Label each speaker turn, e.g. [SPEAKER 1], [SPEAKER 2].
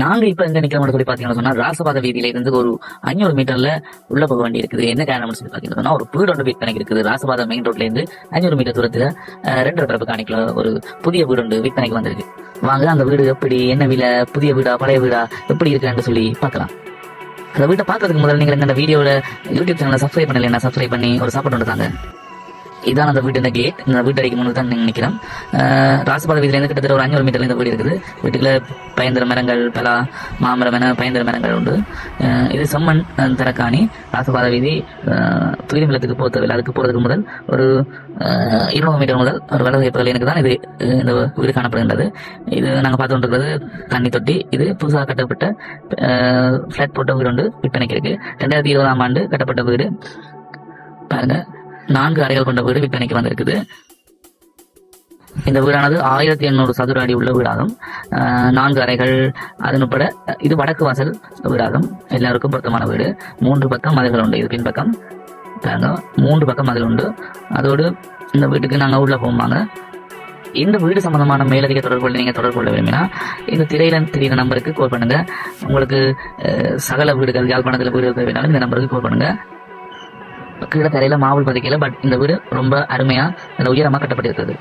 [SPEAKER 1] நாங்க இப்ப எங்க நிக்கிறோம்னு சொல்லி பாத்தீங்கன்னா சொன்னா ராசபாத வீதியில இருந்து ஒரு அஞ்சூறு மீட்டர்ல உள்ள போக வேண்டி இருக்குது. என்ன காரணம்னு சொல்லி பாத்தீங்கன்னா ஒரு வீடு ஒன்று விற்பனைக்கு இருக்குது. ராசபாத மெயின் ரோட்ல இருந்து அஞ்சூறு மீட்டர் தூரத்துல ரெண்டரை பிறப்பு காணிக்கல ஒரு புதிய வீடு ஒன்று விற்பனைக்கு வந்திருக்கு. வாங்க அந்த வீடு எப்படி என்ன விலை புதிய வீடா பழைய வீடா எப்படி இருக்குன்னு சொல்லி பாக்கலாம் அந்த வீட்டை பாக்குறதுக்கு முதல்ல நீங்க இந்த வீடியோல யூடியூப் சேனலை சப்ஸ்கிரைப் பண்ணல சப்ஸ்கிரைப் பண்ணி ஒரு சாப்பாடு ஒன்று தாங்க. இதான் அந்த வீட்டு கேட் இந்த வீட்டு அடிக்கும் முன்னாடி தான் நினைக்கிறேன். நிக்கிறோம் அஹ், ராசபாத கிட்டத்தட்ட ஒரு அஞ்சூறு மீட்டர்ல இந்த வீடு இருக்குது. வீட்டுக்குள்ள பயந்திர மரங்கள் பலா மாமரம் என பயந்திர மரங்கள் உண்டு. இது செம்மண் தரக்காணி ராசபாத வீதி துயிரி நிலத்துக்கு போகிறதில்லை அதுக்கு போகிறதுக்கு முதல் ஒரு இருநூறு மீட்டர் முதல் ஒரு வலது எனக்கு தான் இது இந்த வீடு காணப்படுகின்றது. இது நாங்கள் பார்த்து கொண்டிருக்கிறது தண்ணி தொட்டி. இது புதுசாக கட்டப்பட்ட ஃப்ளாட் போட்ட வீடு உண்டு. விற்பனைக்கு இருக்குது ரெண்டாயிரத்தி இருபதாம் ஆண்டு கட்டப்பட்ட வீடு. பாருங்கள் நான்கு அறைகள் கொண்ட வீடு விற்பனைக்கு வந்திருக்குது. இந்த வீடானது ஆயிரத்தி எண்ணூறு சதுர அடி உள்ள வீடாகும். நான்கு அறைகள் அதன் உட்பட இது வடக்கு வாசல் வீடாகும். எல்லாருக்கும் பொருத்தமான வீடு. மூன்று பக்கம் மதில்கள் உண்டு. இது பின்பக்கம் பாருங்க மூன்று பக்கம் மதில் உண்டு. அதோடு இந்த வீட்டுக்கு நாங்கள் உள்ள போவாங்க இந்த வீடு சம்பந்தமான மேலதிக தொடர்புகள் நீங்கள் தொடர்பு கொள்ள விரும்பினா இந்த திரையில தெரியுற நம்பருக்கு கால் பண்ணுங்க. உங்களுக்கு சகல வீடுகள் யாழ்ப்பாணத்தில் வீடு வேணாலும் இந்த நம்பருக்கு கால் பண்ணுங்க. கீழே தரையில மாவல் பதிக்கல பட் இந்த வீடு ரொம்ப அருமையா நல்ல உயரமா கட்டப்பட்டிருக்கிறது